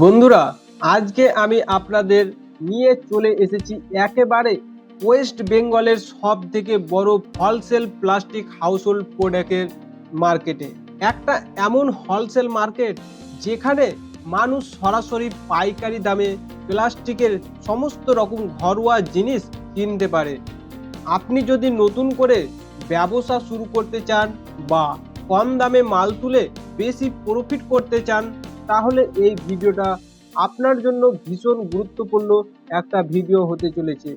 বন্ধুরা, আজকে আমি আপনাদের নিয়ে চলে এসেছি একেবারে ওয়েস্ট বেঙ্গলের সব থেকে বড় হোলসেল প্লাস্টিক হাউসহোল্ড প্রোডাক্টের মার্কেটে। একটা এমন হোলসেল মার্কেট যেখানে মানুষ সরাসরি পাইকারি দামে প্লাস্টিকের সমস্ত রকম ঘরোয়া জিনিস কিনতে পারে। আপনি যদি নতুন করে ব্যবসা শুরু করতে চান বা কম দামে মাল তুলে বেশি প্রফিট করতে চান তাহলে এই ভিডিওটা আপনার জন্য ভীষণ গুরুত্বপূর্ণ একটা ভিডিও হতে চলেছে।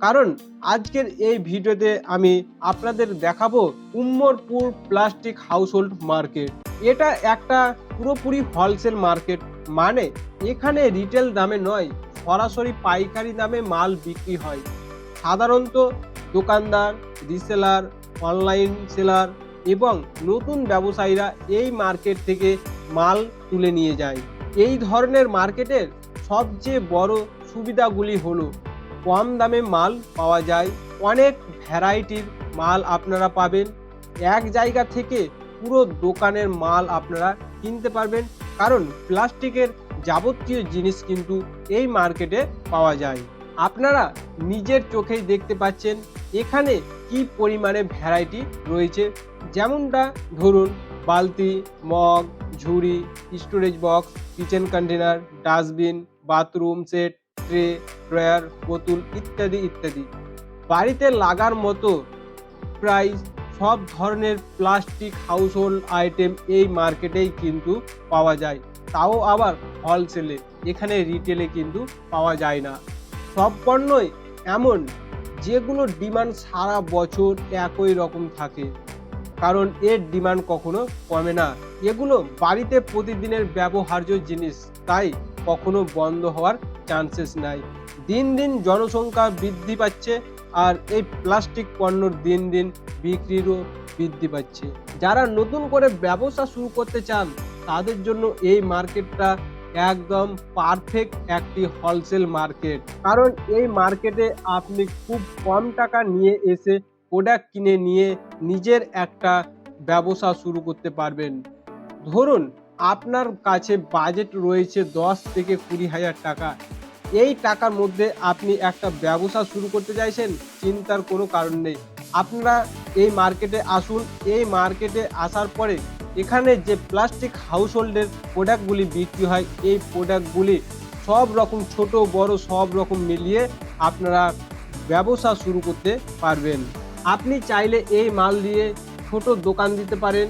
কারণ আজকের এই ভিডিওতে আমি আপনাদের দেখাবো উম্মরপুর প্লাস্টিক হাউসহোল্ড মার্কেট। এটা একটা পুরোপুরি হোলসেল মার্কেট মানে এখানে রিটেল দামে নয়, সরাসরি পাইকারি দামে মাল বিক্রি হয়। সাধারণত দোকানদার, রিসেলার, অনলাইন সেলার এবং নতুন ব্যবসায়ীরা এই মার্কেট থেকে মাল তুলে নিয়ে যায়। এই ধরনের মার্কেটের সবচেয়ে বড় সুবিধাগুলি হলো, কম দামে মাল পাওয়া যায়। অনেক ভ্যারাইটির মাল আপনারা পাবেন। এক জায়গা থেকে পুরো দোকানের মাল আপনারা কিনতে পারবেন। কারণ প্লাস্টিকের যাবতীয় জিনিস কিন্তু এই মার্কেটে পাওয়া যায়। আপনারা নিজের চোখেই দেখতে পাচ্ছেন এখানে কি পরিমাণে ভ্যারাইটি রয়েছে। যেমনটা ধরুন বালতি, মগ, ঝুড়ি, storage box, kitchen container dustbin, bathroom set, tray, drawer, বোতল ইত্যাদি ইত্যাদি। বাড়িতে লাগার মতো প্রায় সব ধরনের প্লাস্টিক হাউসহোল্ড আইটেম এই মার্কেটেই কিন্তু পাওয়া যায়। তাও আবার হোলসেলে এখানে রিটেলে কিন্তু পাওয়া যায় না। সব পণ্যই এমন, যেগুলো ডিমান্ড সারা বছর একই রকম থাকে। কারণ এর ডিমান্ড কখনো কমে না। এগুলো বাড়িতে প্রতিদিনের ব্যবহার্য জিনিস, তাই কখনো বন্ধ হওয়ার চান্সেস নাই। দিন দিন জনসংখ্যা বৃদ্ধি পাচ্ছে আর এই প্লাস্টিক পণ্যর দিন দিন বিক্রিরও বৃদ্ধি পাচ্ছে। যারা নতুন করে ব্যবসা শুরু করতে চান, তাদের জন্য এই মার্কেটটা একদম পারফেক্ট একটি হোলসেল মার্কেট কারণ এই মার্কেটে আপনি খুব কম টাকা নিয়ে এসে প্রোডাক্ট কিনে নিয়ে নিজের একটা ব্যবসা শুরু করতে পারবেন। ধরুন, আপনার কাছে বাজেট রয়েছে দশ থেকে কুড়ি হাজার টাকা। এই টাকার মধ্যে আপনি একটা ব্যবসা শুরু করতে চাইছেন, চিন্তার কোনো কারণ নেই। আপনারা এই মার্কেটে আসুন। এই মার্কেটে আসার পরে এখানে যে প্লাস্টিক হাউসহোল্ডের প্রোডাক্টগুলি বিক্রি হয়, এই প্রোডাক্টগুলি সব রকম ছোট, বড় সব রকম মিলিয়ে আপনারা ব্যবসা শুরু করতে পারবেন। আপনি চাইলে এই মাল দিয়ে ছোট দোকান দিতে পারেন,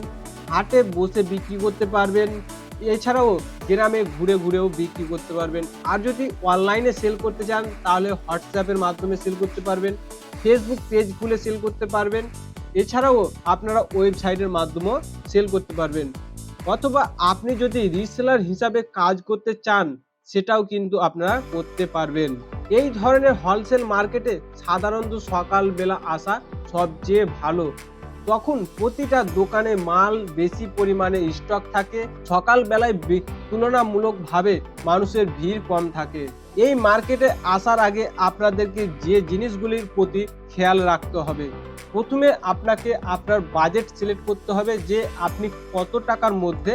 হাটে বসে বিক্রি করতে পারবেন, এছাড়াও গ্রামে ঘুরে ঘুরেও বিক্রি করতে পারবেন। আর যদি অনলাইনে সেল করতে চান, তাহলে হোয়াটসঅ্যাপের মাধ্যমে সেল করতে পারবেন ফেসবুক পেজ খুলে সেল করতে পারবেন, এছাড়াও আপনারা ওয়েবসাইটের মাধ্যমেও সেল করতে পারবেন। অথবা আপনি যদি রিসেলার হিসাবে কাজ করতে চান, সেটাও কিন্তু আপনারা করতে পারবেন। এই ধরনের হোলসেল মার্কেটে সাধারণত সকালবেলা আসা সবচেয়ে ভালো। তখন প্রতিটা দোকানে মাল বেশি পরিমাণে স্টক থাকে, সকালবেলায় তুলনামূলকভাবে মানুষের ভিড় কম থাকে। এই মার্কেটে আসার আগে আপনাদেরকে যে জিনিসগুলির প্রতি খেয়াল রাখতে হবে। প্রথমে আপনাকে আপনার বাজেট সিলেক্ট করতে হবে যে আপনি কত টাকার মধ্যে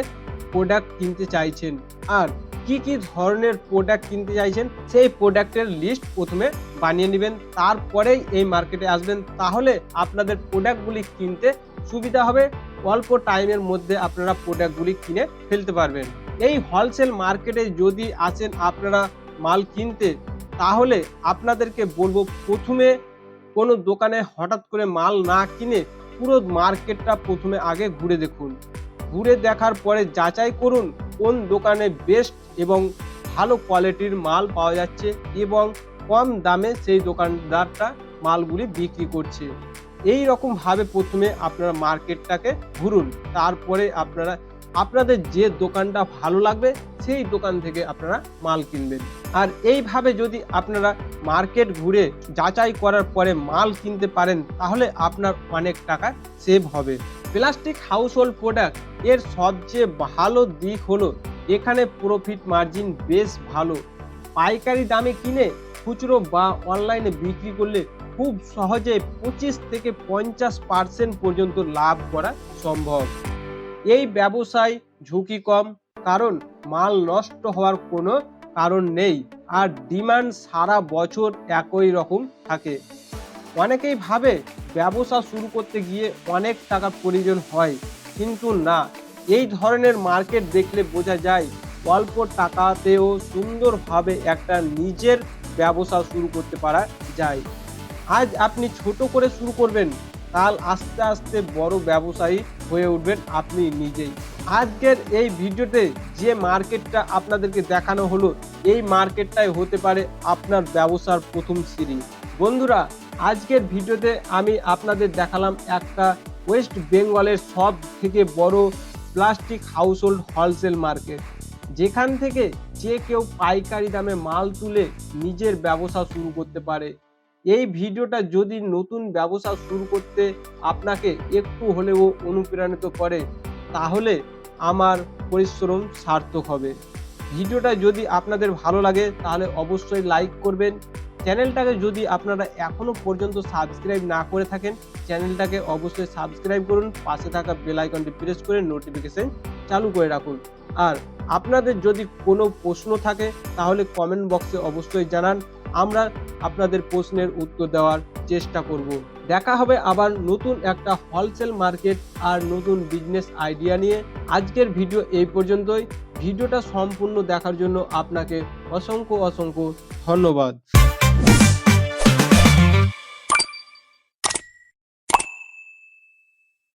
প্রোডাক্ট কিনতে চাইছেন। আর কি কি ধরনের প্রোডাক্ট কিনতে চাইছেন, সেই প্রোডাক্টের লিস্ট প্রথমে বানিয়ে নেবেন। তারপরেই এই মার্কেটে আসবেন। তাহলে আপনাদের প্রোডাক্টগুলি কিনতে সুবিধা হবে। অল্প টাইমের মধ্যে আপনারা প্রোডাক্টগুলি কিনে ফেলতে পারবেন। এই হোলসেল মার্কেটে যদি আসেন আপনারা মাল কিনতে, তাহলে আপনাদেরকে বলব প্রথমে কোনো দোকানে হঠাৎ করে মাল না কিনে পুরো মার্কেটটা প্রথমে আগে ঘুরে দেখুন। ঘুরে দেখার পরে যাচাই করুন কোন দোকানে বেস্ট এবং ভালো কোয়ালিটির মাল পাওয়া যাচ্ছে এবং কম দামে সেই দোকানদারটা মালগুলি বিক্রি করছে। এই রকম ভাবে প্রথমে আপনারা মার্কেটটাকে ঘুরুন, তারপরে আপনারা, আপনাদের যে দোকানটা ভালো লাগবে সেই দোকান থেকে আপনারা মাল কিনবেন। আর এইভাবে যদি আপনারা মার্কেট ঘুরে যাচাই করার পরে মাল কিনতে পারেন, তাহলে আপনার অনেক টাকা সেভ হবে। প্লাস্টিক হাউসহোল্ড প্রোডাক্টের সবচেয়ে ভালো দিক হলো এখানে প্রফিট মার্জিন বেশ ভালো। পাইকারি দামে কিনে খুচরো বা অনলাইনে বিক্রি করলে খুব সহজে পঁচিশ থেকে পঞ্চাশ পার্সেন্ট পর্যন্ত লাভ করা সম্ভব। এই ব্যবসায় ঝুঁকি কম, কারণ মাল নষ্ট হওয়ার কোনো কারণ নেই আর ডিমান্ড সারা বছর একই রকম থাকে। অনেকেই ভাবে ব্যবসা শুরু করতে গিয়ে অনেক টাকা প্রয়োজন হয়, কিন্তু না। এই ধরনের মার্কেট দেখলে বোঝা যায় অল্প টাকাতেও সুন্দরভাবে একটা নিজের ব্যবসা শুরু করতে পারা যায়। আজ আপনি ছোট করে শুরু করবেন, কাল আস্তে আস্তে বড় ব্যবসায়ী হয়ে উঠবেন আপনি নিজেই। আজকের এই ভিডিওতে যে মার্কেটটা আপনাদেরকে দেখানো হলো, এই মার্কেটটাই হতে পারে আপনার ব্যবসার প্রথম সিঁড়ি। বন্ধুরা, আজকের ভিডিওতে আমি আপনাদের দেখালাম একটা ওয়েস্ট বেঙ্গলের সব থেকে বড় প্লাস্টিক হাউসহোল্ড হোলসেল মার্কেট যেখান থেকে যে কেউ পাইকারি দামে মাল তুলে নিজের ব্যবসা শুরু করতে পারে। এই ভিডিওটা যদি নতুন ব্যবসা শুরু করতে আপনাকে একটু হলেও অনুপ্রাণিত করে, তাহলে আমার পরিশ্রম সার্থক হবে। ভিডিওটা যদি আপনাদের ভালো লাগে, তাহলে অবশ্যই লাইক করবেন চ্যানেলটাকে যদি আপনারা এখনও পর্যন্ত সাবস্ক্রাইব না করে থাকেন, চ্যানেলটাকে অবশ্যই সাবস্ক্রাইব করুন, পাশে থাকা বেল আইকনটি প্রেস করে নোটিফিকেশন চালু করে রাখুন। আর আপনাদের যদি কোনো প্রশ্ন থাকে, তাহলে কমেন্ট বক্সে অবশ্যই জানান। আমরা আপনাদের প্রশ্নের উত্তর দেওয়ার চেষ্টা করব। দেখা হবে আবার নতুন একটা হোলসেল মার্কেট আর নতুন বিজনেস আইডিয়া নিয়ে। আজকের ভিডিও এই পর্যন্তই। ভিডিওটা সম্পূর্ণ দেখার জন্য আপনাকে অসংখ্য অসংখ্য ধন্যবাদ।